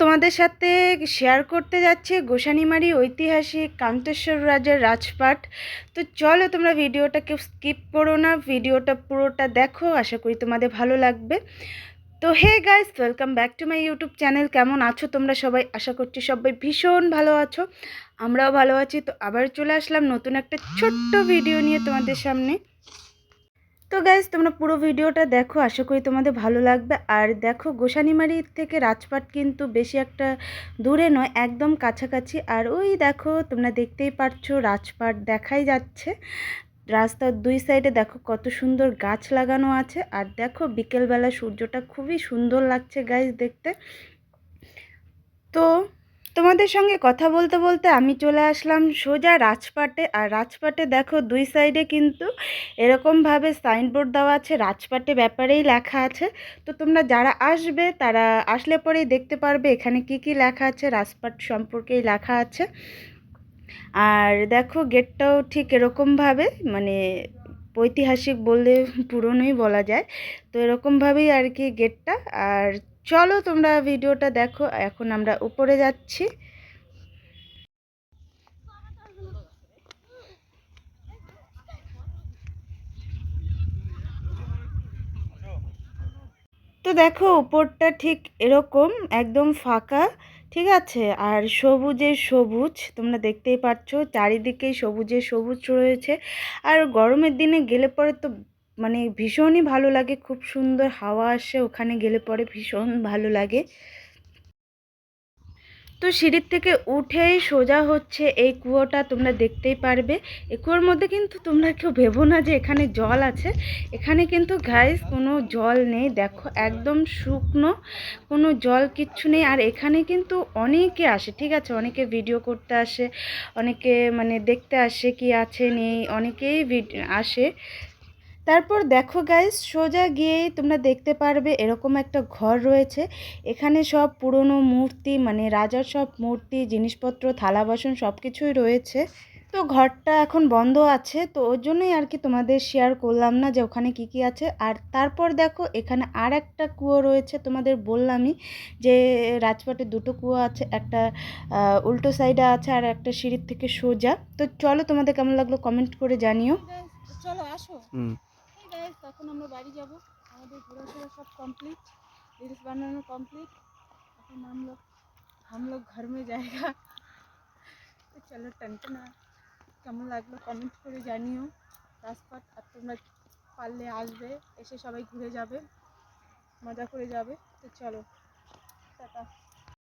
তোমাদের সাথে শেয়ার করতে যাচ্ছি গোসানিমারি ঐতিহাসিক কান্তেশ্বর রাজার রাজপাট। তো চলো তোমরা ভিডিওটা কেউ স্কিপ করো না, ভিডিওটা পুরোটা দেখো, আশা করি তোমাদের ভালো লাগবে। তো hey guys welcome back to my YouTube channel কেমন আছো তোমরা সবাই? আশা করছি সবাই ভীষণ ভালো আছো, আমরাও ভালো আছি। তো আবার চলে আসলাম নতুন একটা ছোট্ট ভিডিও নিয়ে তোমাদের সামনে। তো গাইজ তোমরা পুরো ভিডিওটা দেখো, আশা করি তোমাদের ভালো লাগবে। আর দেখো, গোসানিমারি থেকে রাজপাট কিন্তু বেশি একটা দূরে নয়, একদম কাছাকাছি। আর ওই দেখো, তোমরা দেখতেই পারছ, রাজপাট দেখাই যাচ্ছে। রাস্তার দুই সাইডে দেখো, কত সুন্দর গাছ লাগানো আছে। আর দেখো, বিকেলবেলা সূর্যটা খুবই সুন্দর লাগছে গাইজ দেখতে। তোমাদের সঙ্গে কথা বলতে বলতে আমি চলে আসলাম সোজা রাজপাটে। আর রাজপাটে দেখো দুই সাইডে কিন্তু এরকমভাবে সাইনবোর্ড দেওয়া আছে, রাজপাটে ব্যাপারেই লেখা আছে। তো তোমরা যারা আসবে তারা আসলে পরেই দেখতে পারবে এখানে কি কি লেখা আছে, রাজপাট সম্পর্কেই লেখা আছে। আর দেখো গেটটাও ঠিক এরকমভাবে মানে ঐতিহাসিক বললে পুরনোই বলা যায়। তো এরকমভাবেই আর কি গেটটা। আর চলো তোমরা ভিডিওটা দেখো, এখন আমরা উপরে যাচ্ছি। তো দেখো, উপরটা ঠিক এরকম, একদম ফাঁকা, ঠিক আছে? আর সবুজে সবুজ, তোমরা দেখতেই পাচ্ছ চারিদিকেই সবুজে সবুজ রয়েছে। আর গরমের দিনে গেলে পরে তো মানে ভীষণই ভালো লাগে, খুব সুন্দর হাওয়া আসে ওখানে গেলে পরে ভীষণ ভালো লাগে। তো সিঁড়ির থেকে উঠেই সোজা হচ্ছে এই কুয়োটা, তোমরা দেখতেই পারবে। এই কুয়োর মধ্যে কিন্তু তোমরা কেউ ভেবো না যে এখানে জল আছে। এখানে কিন্তু গাইস কোনো জল নেই, দেখো একদম শুকনো, কোনো জল কিচ্ছু নেই। আর এখানে কিন্তু অনেকে আসে, ঠিক আছে? অনেকে ভিডিও করতে আসে, অনেকে মানে দেখতে আসে কি আছে, নেই, অনেকেই আসে। তারপর দেখো গাইস সোজা গিয়েই তোমরা দেখতে পারবে এরকম একটা ঘর রয়েছে। এখানে সব পুরনো মূর্তি মানে রাজার সব মূর্তি জিনিসপত্র থালা বাসন সব কিছুই রয়েছে। তো ঘরটা এখন বন্ধ আছে তো ওর জন্যই আর কি তোমাদের শেয়ার করলাম না যে ওখানে কি কি আছে। আর তারপর দেখো এখানে আর একটা কুয়ো রয়েছে তোমাদের বললামই যে রাজপাটে দুটো কুয়ো আছে একটা উল্টো সাইডে আছে আর একটা সিঁড়ির থেকে সোজা। তো চলো তোমাদের কেমন লাগল কমেন্ট করে জানিও। চলো আসো। হুম গাইস তখন আমরা বাড়ি যাব আমাদের ঘোরাফেরা সব কমপ্লিট রিলস বানানো কমপ্লিট এখন हम लोग हम लोग घर में जाएगा তো চলো টনটনা কেমন লাগলো কমেন্ট করে জানিও রাজপাট আর তোমরা পারলে আসবে এসে সবাই ঘুরে যাবে মজা করে যাবে তো চলো টাটা